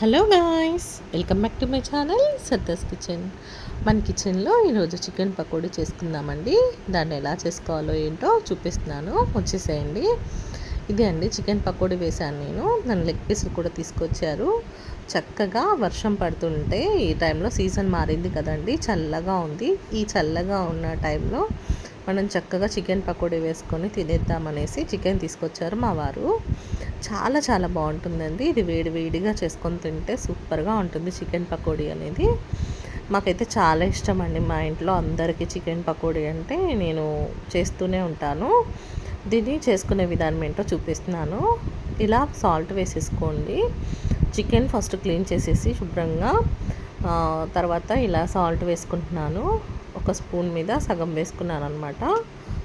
Hello guys welcome back to my channel Sarda's kitchen. మన కిచెన్లో ఈరోజు చికెన్ పకోడీ చేసుకుందామండి. దాన్ని ఎలా చేసుకోవాలో ఏంటో చూపిస్తున్నాను. వచ్చేసేయండి. ఇది అండి చికెన్ పకోడీ వేశాను నేను. నన్ను లెగ్ పీసులు కూడా తీసుకొచ్చారు. చక్కగా వర్షం పడుతుంటే ఈ టైంలో సీజన్ మారింది కదండి చల్లగా ఉంది. ఈ చల్లగా ఉన్న టైంలో మనం చక్కగా చికెన్ పకోడీ వేసుకొని తినేద్దామనేసి చికెన్ తీసుకొచ్చారు మా వారు. చాలా చాలా బాగుంటుందండి. ఇది వేడి వేడిగా చేసుకొని తింటే సూపర్గా ఉంటుంది చికెన్ పకోడీ అనేది. మాకైతే చాలా ఇష్టం అండి మా ఇంట్లో అందరికీ చికెన్ పకోడీ అంటే నేను చేస్తూనే ఉంటాను. దీన్ని చేసుకునే విధానం ఏంటో చూపిస్తున్నాను. ఇలా సాల్ట్ వేసేసుకోండి. చికెన్ ఫస్ట్ క్లీన్ చేసేసి శుభ్రంగా తర్వాత ఇలా సాల్ట్ వేసుకుంటున్నాను. ఒక స్పూన్ మీద సగం వేసుకున్నాను అనమాట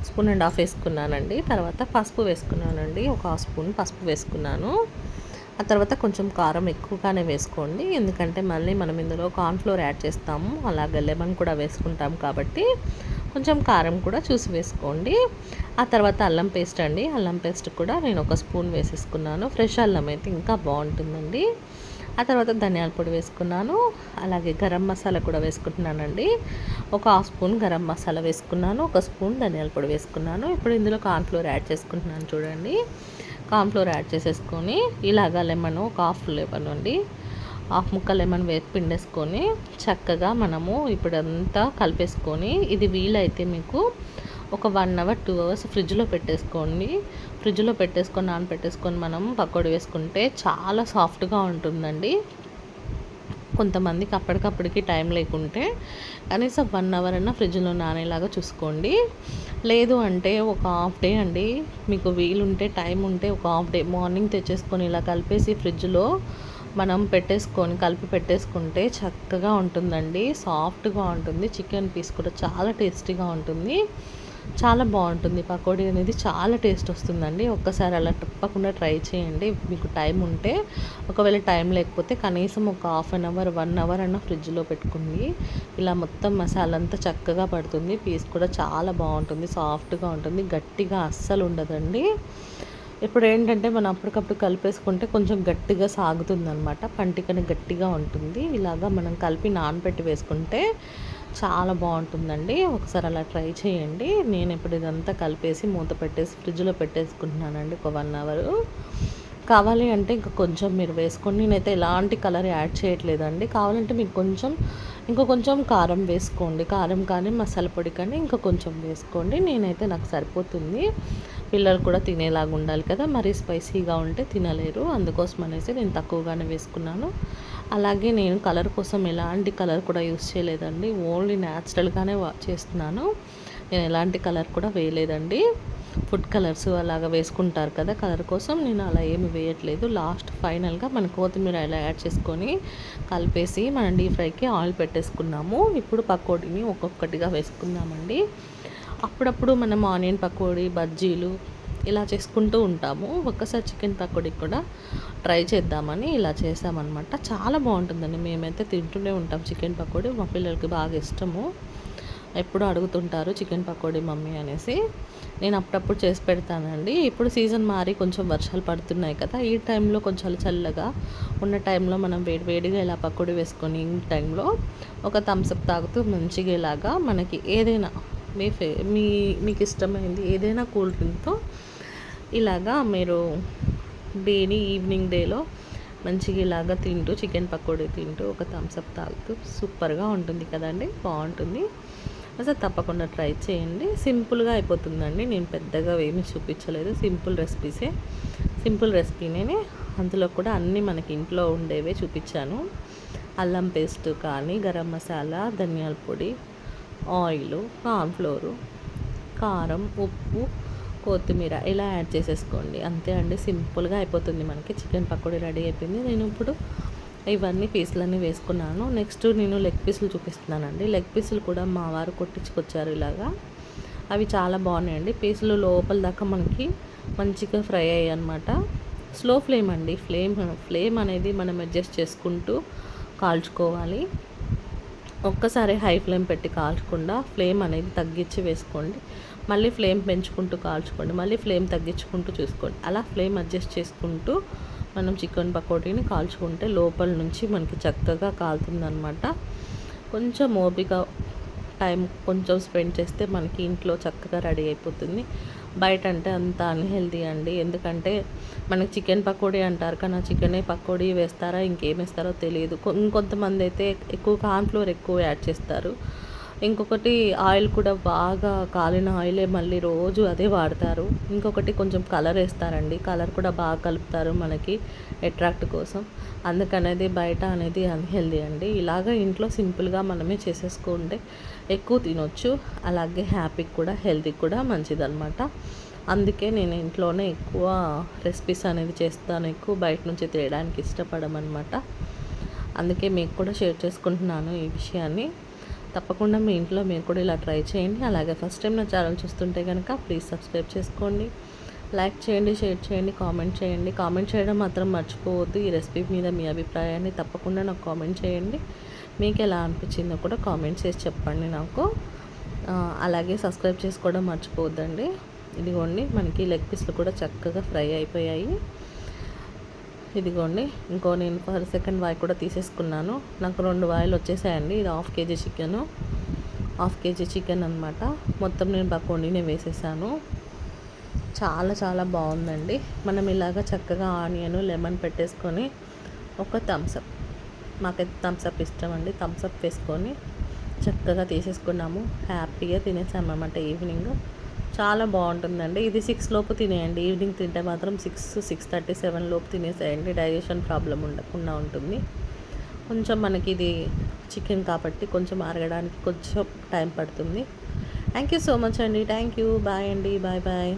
స్పూన్ అండ్ హాఫ్ వేసుకున్నానండి. తర్వాత పసుపు వేసుకున్నానండి. ఒక హాఫ్ స్పూన్ పసుపు వేసుకున్నాను. ఆ తర్వాత కొంచెం కారం ఎక్కువగానే వేసుకోండి. ఎందుకంటే మళ్ళీ మనం ఇందులో కార్న్ఫ్లోర్ యాడ్ చేస్తాము. అలాగే లెమన్ కూడా వేసుకుంటాం కాబట్టి కొంచెం కారం కూడా చూసి వేసుకోండి. ఆ తర్వాత అల్లం పేస్ట్ అండి. అల్లం పేస్ట్ కూడా నేను ఒక స్పూన్ వేసేసుకున్నాను. ఫ్రెష్ అల్లం అయితే ఇంకా బాగుంటుందండి. ఆ తర్వాత ధనియాల పొడి వేసుకున్నాను అలాగే గరం మసాలా కూడా వేసుకుంటున్నానండి. ఒక హాఫ్ స్పూన్ గరం మసాలా వేసుకున్నాను ఒక స్పూన్ ధనియాల పొడి వేసుకున్నాను. ఇప్పుడు ఇందులో కార్న్ఫ్లోర్ యాడ్ చేసుకుంటున్నాను చూడండి. కార్న్ఫ్లోర్ యాడ్ చేసేసుకొని ఇలాగా లెమన్ ఒక హాఫ్ లెమన్ అండి. హాఫ్ ముక్క లెమన్ వేసి పిండేసుకొని చక్కగా మనము ఇప్పుడంతా కలిపేసుకొని ఇది వీలైతే మీకు ఒక వన్ అవర్ టూ అవర్స్ ఫ్రిడ్జ్లో పెట్టేసుకోండి. ఫ్రిడ్జ్లో పెట్టేసుకొని నానపెట్టేసుకొని మనం పకోడీ వేసుకుంటే చాలా సాఫ్ట్గా ఉంటుందండి. కొంతమందికి అప్పటికప్పటికి టైం లేకుంటే కనీసం వన్ అవర్ అన్న ఫ్రిడ్జ్లో నానేలాగా చూసుకోండి. లేదు అంటే ఒక హాఫ్ డే అండి. మీకు వీలుంటే టైం ఉంటే ఒక హాఫ్ డే మార్నింగ్ తెచ్చేసుకొని ఇలా కలిపేసి ఫ్రిడ్జ్లో మనం పెట్టేసుకొని కలిపి పెట్టేసుకుంటే చక్కగా ఉంటుందండి. సాఫ్ట్గా ఉంటుంది. చికెన్ పీస్ కూడా చాలా టేస్టీగా ఉంటుంది. చాలా బాగుంటుంది. పకోడీ అనేది చాలా టేస్ట్ వస్తుందండి. ఒక్కసారి అలా తప్పకుండా ట్రై చేయండి. మీకు టైం ఉంటే ఒకవేళ టైం లేకపోతే కనీసం ఒక half an hour one hour అన్న ఫ్రిడ్జ్లో పెట్టుకుంది ఇలా మొత్తం మసాలా అంతా చక్కగా పడుతుంది. పీస్ కూడా చాలా బాగుంటుంది. సాఫ్ట్గా ఉంటుంది. గట్టిగా అస్సలు ఉండదండి. ఇప్పుడు ఏంటంటే మనం అప్పటికప్పుడు కలిపేసుకుంటే కొంచెం గట్టిగా సాగుతుంది అనమాట పంటికని గట్టిగా ఉంటుంది. ఇలాగా మనం కలిపి నానబెట్టి వేసుకుంటే చాలా బాగుంటుందండి. ఒకసారి అలా ట్రై చేయండి. నేను ఇప్పుడు ఇదంతా కలిపేసి మూత పెట్టేసి ఫ్రిడ్జ్లో పెట్టేసుకుంటున్నానండి ఒక వన్ అవర్. కావాలి అంటే ఇంకా కొంచెం మీరు వేసుకోండి నేనైతే ఎలాంటి కలర్ యాడ్ చేయట్లేదండి. కావాలంటే మీకు కొంచెం ఇంకా కొంచెం కారం వేసుకోండి. కారం కానీ మసాలా పొడి కానీ ఇంకా కొంచెం వేసుకోండి. నేనైతే నాకు సరిపోతుంది. పిల్లలు కూడా తినేలాగా ఉండాలి కదా. మరి స్పైసీగా ఉంటే తినలేరు. అందుకోసం అనేసి నేను తక్కువగానే వేసుకున్నాను. అలాగే నేను కలర్ కోసం ఎలాంటి కలర్ కూడా యూస్ చేయలేదండి. ఓన్లీ న్యాచురల్గానే చేస్తున్నాను. నేను ఎలాంటి కలర్ కూడా వేయలేదండి. ఫుడ్ కలర్స్ అలాగా వేసుకుంటారు కదా కలర్ కోసం. నేను అలా ఏమి వేయట్లేదు. లాస్ట్ ఫైనల్గా మన కొత్తిమీర ఇలా యాడ్ చేసుకొని కలిపేసి మనం డీప్ ఫ్రైకి ఆయిల్ పెట్టేసుకున్నాము. ఇప్పుడు పకోడీని ఒక్కొక్కటిగా వేసుకుందామండి. అప్పుడప్పుడు మనం ఆనియన్ పకోడీ బజ్జీలు ఇలా చేసుకుంటూ ఉంటాము. ఒక్కసారి చికెన్ పకోడీ కూడా ట్రై చేద్దామని ఇలా చేసామన్నమాట. చాలా బాగుంటుందండి. మేమైతే తింటూనే ఉంటాం చికెన్ పకోడీ. మా పిల్లలకి బాగా ఇష్టము. ఎప్పుడు అడుగుతుంటారు చికెన్ పకోడీ మమ్మీ అనేసి. నేను అప్పుడప్పుడు చేసి పెడతానండి. ఇప్పుడు సీజన్ మారి కొంచెం వర్షాలు పడుతున్నాయి కదా ఈ టైంలో కొంచెం చల్లగా ఉన్న టైంలో మనం వేడి వేడిగా ఇలా పకోడీ వేసుకొని ఈ టైంలో ఒక థమ్స్అప్ తాగుతూ మంచిగా ఇలాగా మనకి ఏదైనా మీ ఫే మీ మీకు ఇష్టమైంది ఏదైనా కూల్ డ్రింక్తో ఇలాగా మీరు డేని ఈవినింగ్ డేలో మంచిగా ఇలాగా తింటూ చికెన్ పకోడీ తింటూ ఒక థమ్స్అప్ తాగుతూ సూపర్గా ఉంటుంది కదండి బాగుంటుంది. అసలు తప్పకుండా ట్రై చేయండి. సింపుల్గా అయిపోతుందండి. నేను పెద్దగా ఏమీ చూపించలేదు. సింపుల్ రెసిపీసే. సింపుల్ రెసిపీనే అందులో కూడా అన్నీ మనకి ఇంట్లో ఉండేవే చూపించాను. అల్లం పేస్ట్ కానీ గరం మసాలా ధనియాల పొడి ఆయిల్ కార్న్ఫ్లోరు కారం ఉప్పు కొత్తిమీర ఇలా యాడ్ చేసేసుకోండి. అంతే అండి సింపుల్గా అయిపోతుంది మనకి. చికెన్ పకోడీ రెడీ అయిపోయింది. నేను ఇప్పుడు ఇవన్నీ పీసులన్నీ వేసుకున్నాను. నెక్స్ట్ నేను లెగ్ పీసులు చూపిస్తున్నానండి. లెగ్ పీసులు కూడా మా వారు కొట్టించుకొచ్చారు ఇలాగా. అవి చాలా బాగున్నాయండి. పీసులు లోపల దాకా మనకి మంచిగా ఫ్రై అయ్యాయి అనమాట స్లో ఫ్లేమ్ అండి. ఫ్లేమ్ ఫ్లేమ్ అనేది మనం అడ్జస్ట్ చేసుకుంటూ కాల్చుకోవాలి. ఒక్కసారి హై ఫ్లేమ్ పెట్టి కాల్చకుండా ఫ్లేమ్ అనేది తగ్గించి వేసుకోండి. మళ్ళీ ఫ్లేమ్ పెంచుకుంటూ కాల్చుకోండి. మళ్ళీ ఫ్లేమ్ తగ్గించుకుంటూ చూసుకోండి. అలా ఫ్లేమ్ అడ్జస్ట్ చేసుకుంటూ మనం చికెన్ పకోడీని కాల్చుకుంటే లోపల నుంచి మనకి చక్కగా కాలుతుందనమాట కొంచెం ఓపిక టైం కొంచెం స్పెండ్ చేస్తే మనకి ఇంట్లో చక్కగా రెడీ అయిపోతుంది. బయట అంటే అంత అన్హెల్దీ అండి. ఎందుకంటే మనకి చికెన్ పకోడీ అంటారు కానీ ఆ చికెనే పకోడీ వేస్తారా ఇంకేం వేస్తారో తెలియదు. ఇంకొంతమంది అయితే ఎక్కువ కార్న్ఫ్లోర్ ఎక్కువ యాడ్ చేస్తారు. ఇంకొకటి ఆయిల్ కూడా బాగా కాలిన ఆయిలే మళ్ళీ రోజు అదే వాడతారు. ఇంకొకటి కొంచెం కలర్ వేస్తారండి. కలర్ కూడా బాగా కలుపుతారు మనకి అట్రాక్ట్ కోసం. అందుకనేది బయట అనేది అన్హెల్దీ అండి. ఇలాగ ఇంట్లో సింపుల్గా మనమే చేసేసుకుంటే ఎక్కువ తినొచ్చు. అలాగే హ్యాపీకి కూడా హెల్తీకి కూడా మంచిదన్నమాట. అందుకే నేను ఇంట్లోనే ఎక్కువ రెసిపీస్ అనేది చేస్తాను. ఎక్కువ బయట నుంచి తినడానికి ఇష్టపడమన్నమాట. అందుకే మీకు కూడా షేర్ చేసుకుంటున్నాను ఈ విషయాన్ని. తప్పకుండా మీ ఇంట్లో మీరు కూడా ఇలా ట్రై చేయండి. అలాగే ఫస్ట్ టైం నా ఛానల్ చూస్తుంటే కనుక ప్లీజ్ సబ్స్క్రైబ్ చేసుకోండి. లైక్ చేయండి షేర్ చేయండి కామెంట్ చేయండి. కామెంట్ చేయడం మాత్రం మర్చిపోవద్దు. ఈ రెసిపీ మీద మీ అభిప్రాయాన్ని తప్పకుండా నాకు కామెంట్ చేయండి. మీకు ఎలా అనిపించిందో కూడా కామెంట్ చేసి చెప్పండి నాకు. అలాగే సబ్స్క్రైబ్ చేసుకోవడం మర్చిపోవద్దండి. ఇదిగోండి మనకి లెగ్ పీస్లు కూడా చక్కగా ఫ్రై అయిపోయాయి. ఇదిగోండి ఇంకో నేను ఫర్ సెకండ్ వాయి కూడా తీసేసుకున్నాను. నాకు రెండు వాయిలు వచ్చేసాయండి ఇది half KG chicken. Half KG chicken అనమాట మొత్తం నేను బకోండినే వేసేసాను. చాలా చాలా బాగుందండి. మనం ఇలాగ చక్కగా ఆనియన్ లెమన్ పెట్టేసుకొని ఒక థమ్సప్ మాకైతే థమ్సప్ ఇష్టం అండి థమ్సప్ వేసుకొని చక్కగా తీసేసుకున్నాము. హ్యాపీగా తినేసామన్నమాట ఈవినింగ్ చాలా బాగుంటుందండి. ఇది సిక్స్ లోపు తినేయండి. ఈవినింగ్ తింటే మాత్రం సిక్స్ సిక్స్ థర్టీ సెవెన్ లోపు తినేసేయండి. డైజెషన్ ప్రాబ్లం ఉండకుండా ఉంటుంది. కొంచెం మనకి ఇది చికెన్ కాబట్టి కొంచెం అరగడానికి కొంచెం టైం పడుతుంది. థ్యాంక్ యూ సో మచ్ అండి. Thank you. బాయ్ అండి. Bye bye.